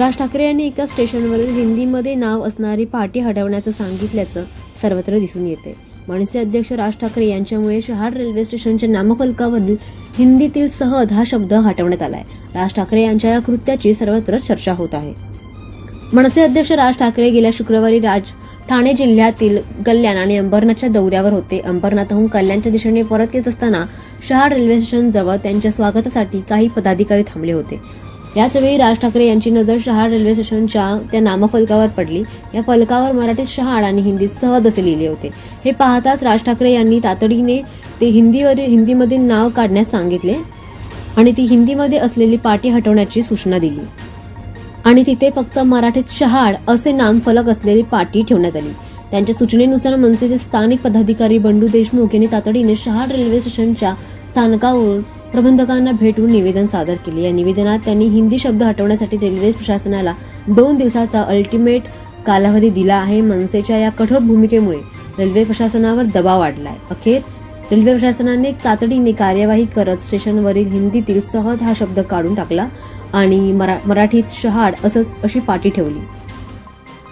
राज ठाकरे यांनी एका स्टेशनवरील हिंदीमध्ये नाव असणारी पाटी हटवण्याचं सांगितल्याचं सर्वत्र दिसून येते. मनसे अध्यक्ष राज ठाकरे यांच्यामुळे शहाड रेल्वे स्टेशनच्या नामफलकावरील हिंदीतील सहद हा शब्द हटवण्यात आलाय. राज ठाकरे यांच्या या कृत्याची सर्वत्र चर्चा होत आहे. मनसे अध्यक्ष राज ठाकरे गेल्या शुक्रवारी राज ठाणे जिल्ह्यातील कल्याण आणि अंबरनाथच्या दौऱ्यावर होते. अंबरनाथहून कल्याणच्या दिशेने परत येत असताना शहाड रेल्वे स्टेशन जवळ त्यांच्या स्वागतासाठी काही पदाधिकारी थांबले होते. याचवेळी राज ठाकरे यांची नजर शहाड रेल्वे स्टेशनच्या त्या नामफलकावर पडली. या फलकावर मराठीत शहाड आणि हिंदीत सहद असे लिहिले होते. हे पाहताच राज ठाकरे यांनी तातडीने ते हिंदीवरील हिंदीमध्ये नाव काढण्यास सांगितले आणि ती हिंदीमध्ये असलेली पाटी हटवण्याची सूचना दिली. आणि तिथे फक्त मराठीत शहाड असे नामफलक असलेली पाटी ठेवण्यात आली. त्यांच्या सूचनेनुसार मनसेचे स्थानिक पदाधिकारी बंडू देशमुख यांनी तातडीने शहाड रेल्वे स्टेशनच्या स्थानकावरून प्रबंधकांना भेटून निवेदन सादर केले. या निवेदनात त्यांनी हिंदी शब्द हटवण्यासाठी रेल्वे प्रशासनाला दोन दिवसाचा अल्टिमेट कालावधी दिला आहे. मनसेच्या या कठोर भूमिकेमुळे रेल्वे प्रशासनावर दबाव वाढलाय. अखेर रेल्वे प्रशासनाने तातडीने कार्यवाही करत स्टेशनवरील हिंदीतील सहज हा शब्द काढून टाकला आणि मरा मराठीत शहाड असंच अशी पाटी ठेवली.